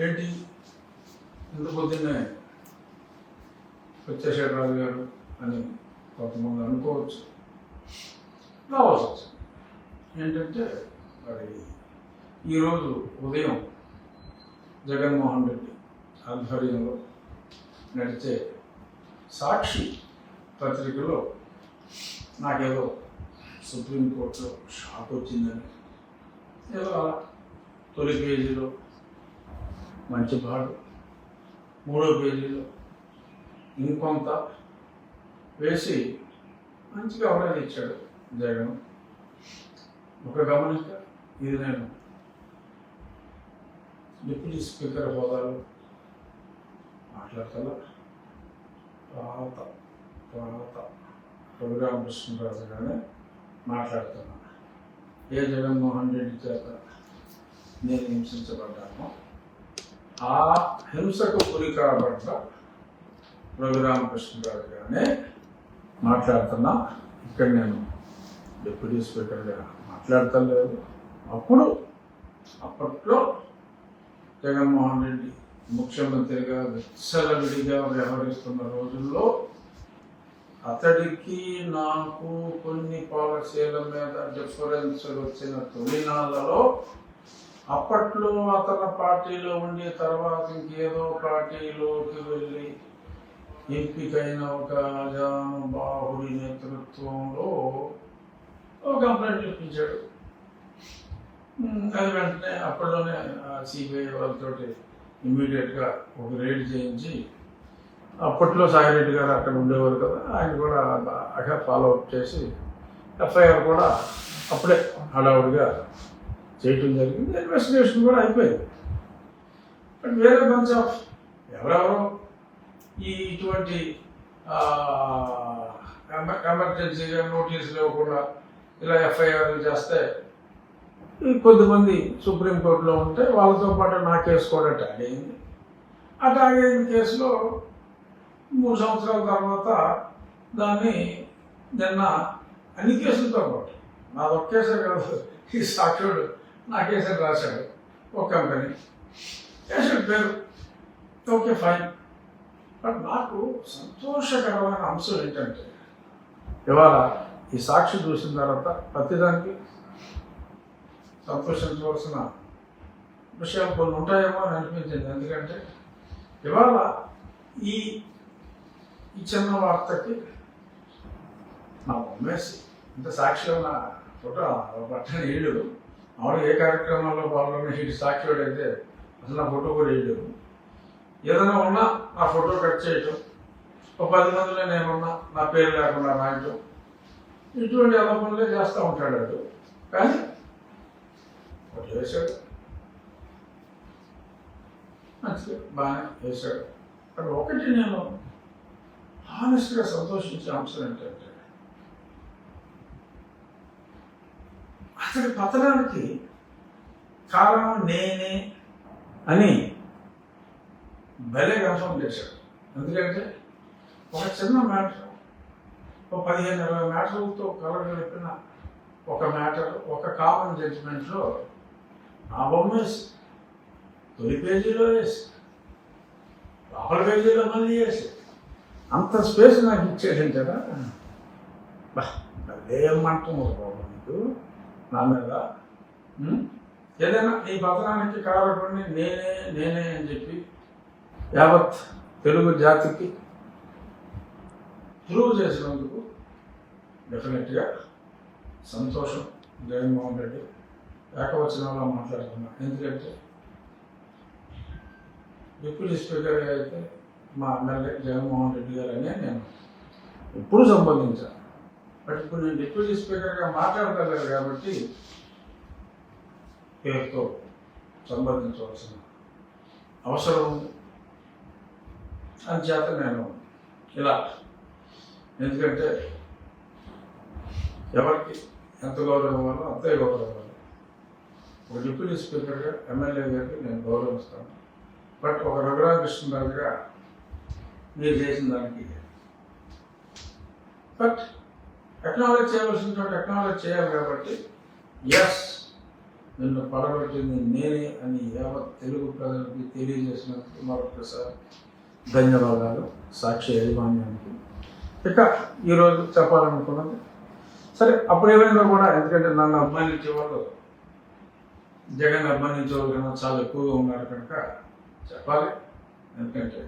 ఏంటి? ఇంత పొద్దున్నే వచ్చేసాడు రాజు గారు అని కొంతమంది అనుకోవచ్చు. రావచ్చు ఏంటంటే మరి ఈరోజు ఉదయం జగన్మోహన్ రెడ్డి ఆధ్వర్యంలో నడిచే సాక్షి పత్రికలో నాకేదో సుప్రీంకోర్టులో షాక్ వచ్చిందని ఏదో తొలి పేజీలో మంచి పాడు మూడో పేజీలో ఇంకొంత వేసి మంచిగా అవరాజ్ ఇచ్చాడు జగన్. ఒక గమనిక ఇది నేను డిప్యూటీ స్పీకర్ హోదాలో మాట్లాడతా పాత పాత రఘురామకృష్ణరాజు కృష్ణరాజు మాట్లాడుతున్నాను. ఏ జగన్మోహన్ రెడ్డి చేత నేను హింసించబడ్డాను ఆ హింసకు గురి కాబడ్డ రఘురామకృష్ణరాజు గారిని మాట్లాడుతున్నా. ఇక్కడ నేను డిప్యూటీ స్పీకర్గా మాట్లాడటం లేదు. అప్పుడు అప్పట్లో జగన్మోహన్ రెడ్డి ముఖ్యమంత్రిగా విచ్చలవిడిగా వ్యవహరిస్తున్న రోజుల్లో అతడికి నాకు కొన్ని పాలసీల మీద డిఫరెన్స్ వచ్చిన తొలినాళ్ళలో అప్పట్లో అతని పార్టీలో ఉండి తర్వాత ఇంకేదో పార్టీలోకి వెళ్ళి ఎంపికైన ఒక జానుబాహుడి నేతృత్వంలో ఒక కంప్లైంట్ ఇప్పించాడు అది వెంటనే అప్పట్లోనే సిబిఐ వాళ్ళతోటి ఇమ్మీడియట్గా ఒక రేడ్ చేయించి అప్పట్లో సాయిరెడ్డి గారు అక్కడ ఉండేవారు కదా ఆయన కూడా బాగా ఫాలో అప్ చేసి ఎఫ్ఐఆర్ కూడా అప్పుడే హడావుడిగా చేయటం జరిగింది. ఇన్వెస్టిగేషన్ కూడా అయిపోయింది. బట్ వేరే బంచ్ ఆఫ్ ఎవరెవరో ఈ ఇటువంటి ఎమర్జెన్సీగా నోటీసులు ఇవ్వకుండా ఇలా ఎఫ్ఐఆర్లు చేస్తే కొద్దిమంది సుప్రీంకోర్టులో ఉంటే వాళ్ళతో పాటు నా కేసు కూడా ట్యాగ్ అయింది. ఆ ట్యాగ్ అయిన కేసులో మూడు సంవత్సరాల తర్వాత దాన్ని నిన్న అన్ని కేసులతో పాటు నాది కేసే కాదు ఈ సాక్షుడు నా కేసే రాశాడు ఒక కంపెనీ కేసు పేరు ఓకే ఫైన్ బట్ నాకు సంతోషకరమైన అంశం ఏంటంటే ఇవాళ ఈ సాక్షి చూసిన తర్వాత ప్రతిదానికి సంతోషించవలసిన విషయాలు కొన్ని ఉంటాయేమో అని అనిపించింది. ఎందుకంటే ఇవాళ ఈ ఈ చిన్న వార్తకి నా ఉమ్మేసి ఇంత సాక్షి ఉన్న ఫోటో పట్టని ఏడు మామూలుగా ఏ కార్యక్రమాల్లో పాల్గొన్న ఇటు అయితే అసలు నా ఫోటో కూడా వేయలేదు. ఏదైనా ఉన్నా నా ఫోటో కట్ చేయటం ఒక పది మందిలో నేనున్నా నా పేరు లేకుండా రాయటం ఇటువంటి ఎలా చేస్తూ ఉంటాడు అటు. కానీ ఒకటి వేశాడు మంచిది బాగానే వేశాడు అక్కడ ఒకటి నేను హానెస్ట్గా సంతోషించే అంశం ఏంటంటే అతడి పతనానికి కారణం నేనే అని భలే కన్ఫర్మ్ చేశాడు. ఎందుకంటే ఒక చిన్న మ్యాటర్ ఒక పదిహేను ఇరవై మ్యాటర్లతో కలగలిపిన ఒక మ్యాటర్ ఒక కామన్ జడ్జిమెంట్లో నా బొమ్మ వేసి తొలి పేజీలో వేసి లోపల పేజీలో మళ్ళీ వేసి అంత స్పేస్ నాకు ఇచ్చేసాను కదా. బా ఏమంటున్నారు బాబు నీకు నా మీద ఏదైనా ఈ పతనానికి కారణపడి నేనే నేనే అని చెప్పి యావత్ తెలుగు జాతికి ప్రూవ్ చేసినందుకు డెఫినెట్గా సంతోషం. జగన్మోహన్ రెడ్డి ఏకవచనంలో మాట్లాడుతున్నా ఎందుకంటే డిప్యూటీ స్పీకర్గా అయితే మా ఎమ్మెల్యే జగన్మోహన్ రెడ్డి గారు అనే నేను ఎప్పుడు సంబంధించాను. బట్ ఇప్పుడు నేను డిప్యూటీ స్పీకర్గా మాట్లాడగలను కాబట్టి పేరుతో సంబంధించవలసిన అవసరం ఉంది. అంచేత నేను ఇలా ఎందుకంటే ఎవరికి ఎంత గౌరవం ఇవ్వాలో అంతే గౌరవం ఇవ్వాలి. ఒక డిప్యూటీ స్పీకర్గా ఎమ్మెల్యే గారికి నేను గౌరవిస్తాను బట్ ఒక రఘురామకృష్ణరాజుగా మీరు చేసిన దానికి బట్ టెక్నాలజీ చేయవలసిన చోట టెక్నాలజీ చేయాలి కాబట్టి ఎస్ నిన్ను పడబెట్టింది నేనే అని యావత్ తెలుగు ప్రజలకి తెలియజేసినందుకు మరొకసారి ధన్యవాదాలు సాక్షి యాజమాన్యానికి. ఇక ఈరోజు చెప్పాలనుకున్నది సరే అప్పుడు ఏమైనా కూడా ఎందుకంటే నన్ను అభిమానించే వాళ్ళు జగన్ అభిమానించే వాళ్ళు కన్నా చాలా ఎక్కువగా ఉన్నారు కనుక చెప్పాలి. ఎందుకంటే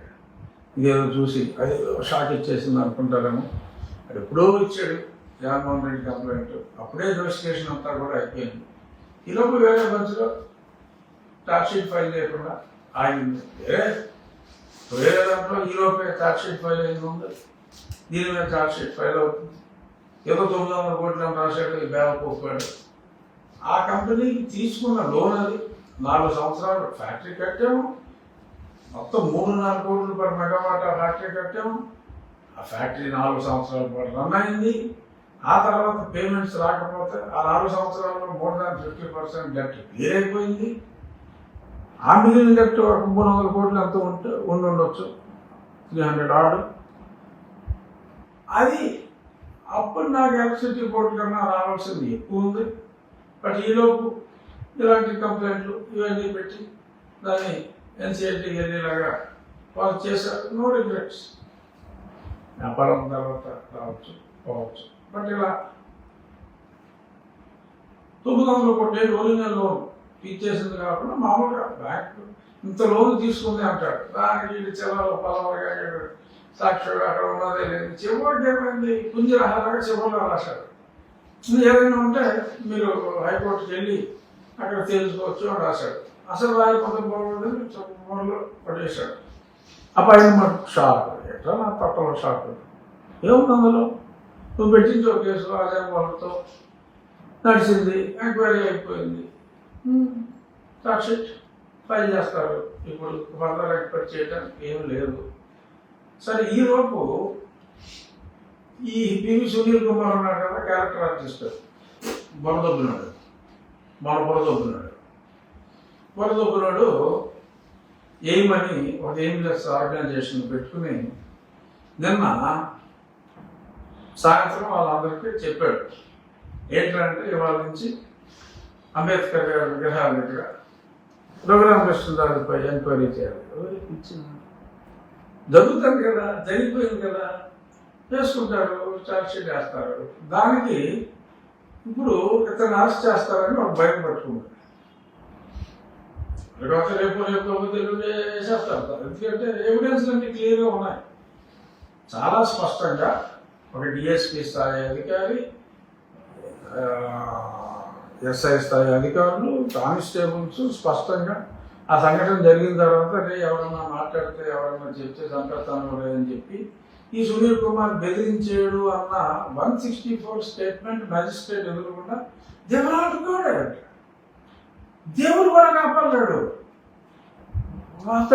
ఇదేదో చూసి అది షాక్ ఇచ్చేసింది అనుకుంటారేమో. అది ఎప్పుడో ఇచ్చాడు జగన్మోహన్ రెడ్డి కంప్లైంట్. అప్పుడే ఇన్వెస్టిగేషన్ అంతా కూడా అయిపోయింది. ఈలోపు వేరే మంచిలో షీట్ ఫైల్ చేయకుండా ఆగింది. వేరే వేరే దాంట్లో ఈలోపే షీట్ ఫైల్ అయింది ఉంది దీని మీద షీట్ ఫైల్ అవుతుంది. ఏదో తొమ్మిది వందల కోట్లు అని రాశాడు ఈ బ్యాంక్ పోపాడు ఆ కంపెనీకి తీసుకున్న లోన్ అది నాలుగు సంవత్సరాలు ఫ్యాక్టరీ కట్టాము. మొత్తం మూడున్నర కోట్లు పర్ మెగావాట్ ఆ ఫ్యాక్టరీ కట్టాము. ఆ ఫ్యాక్టరీ నాలుగు సంవత్సరాల పాటు రన్ అయింది. ఆ తర్వాత పేమెంట్స్ రాకపోతే ఆ నాలుగు సంవత్సరాల్లో more than fifty percent debt clear అయిపోయింది ఆ మిగిలిన డెట్ ఒక మూడు వందల కోట్లు ఎంత ఉంటే ఉండి ఉండొచ్చు. త్రీ హండ్రెడ్ ఆర్డర్ అది అప్పుడు నాకు ఎలక్ట్రిసిటీ బోర్డు కన్నా రావాల్సింది ఎక్కువ ఉంది. బట్ ఈలోపు ఇలాంటి కంప్లైంట్లు ఇవన్నీ పెట్టి దాన్ని ఎన్సీఎల్టీ వెళ్ళేలాగా వాళ్ళు చేశారు. నో రిగ్రెట్స్ వ్యాపారం తర్వాత రావచ్చు పోవచ్చు. బట్ తొమ్మిది వందల కోట్ల ఒరిజినల్ లోన్ ఇచ్చేసింది కాకుండా మామూలుగా బ్యాంక్ ఇంత లోన్ తీసుకుంది అంటాడు. దానికి ఇది చెల్లలు పలవరగా సాక్షిగా అక్కడ ఉన్నదే లేదు. చివరికి ఏమైంది? కుంజరహారాగా చివరిలో రాశాడు. ఏదైనా ఉంటే మీరు హైకోర్టుకి వెళ్ళి అక్కడ తెలుసుకోవచ్చు అని రాశాడు. అసలు రాయకపోతే బాగుండదు చివరిలో పడేశాడు. Appointment shop shock. ఎట్లా నా పక్కలో షాక్? ఏముంది అందులో? నువ్వు పెట్టించో కేసు అదే వాళ్ళతో నడిచింది ఎంక్వైరీ అయిపోయింది. సాక్షిట్ ఫైల్ చేస్తారు. ఇప్పుడు ఫర్దర్ ఎక్స్పెక్ట్ చేయడానికి ఏం లేదు. సరే ఈ లోపు ఈ పివి సునీల్ కుమార్ ఉన్నాడు కదా క్యారెక్టర్ ఆర్టిస్ట్. బొరదొబ్బినాడు. మన బొరదొబ్బినాడు. బొరదొబ్బినాడు ఎయిమని ఒక ఎయిమ్లెస్ ఆర్గనైజేషన్ పెట్టుకుని నిన్న సాయంత్రం వాళ్ళందరికీ చెప్పాడు. ఏంటంటే ఇవాళ నుంచి అంబేద్కర్ గారి విగ్రహాల దగ్గర రఘురామకృష్ణదారిపై ఎంక్వైరీ చేయాలి. ఎవరికి జరుగుతుంది కదా జరిగిపోయింది కదా. చేసుకుంటారు చార్జ్షీట్ వేస్తారు. దానికి ఇప్పుడు ఇతను అరెస్ట్ చేస్తారని వాళ్ళు భయం పట్టుకుంటారు తర్వాత రేపు రేపు కాకపోతే వేసేస్తారు. ఎందుకంటే ఎవిడెన్స్ అన్ని క్లియర్గా ఉన్నాయి. చాలా స్పష్టంగా ఒక డిఎస్పి స్థాయి అధికారి ఎస్ఐ స్థాయి అధికారులు కానిస్టేబుల్స్ స్పష్టంగా ఆ సంఘటన జరిగిన తర్వాత రే ఎవరన్నా మాట్లాడితే ఎవరన్నా చెప్తే చంపేస్తాను లేదని చెప్పి ఈ సునీల్ కుమార్ బెదిరించాడు అన్న one sixty four statement magistrate ఎదురకుండా దేవుడు ఆడుకోడాడు దేవుడు కూడా కాపాడాడు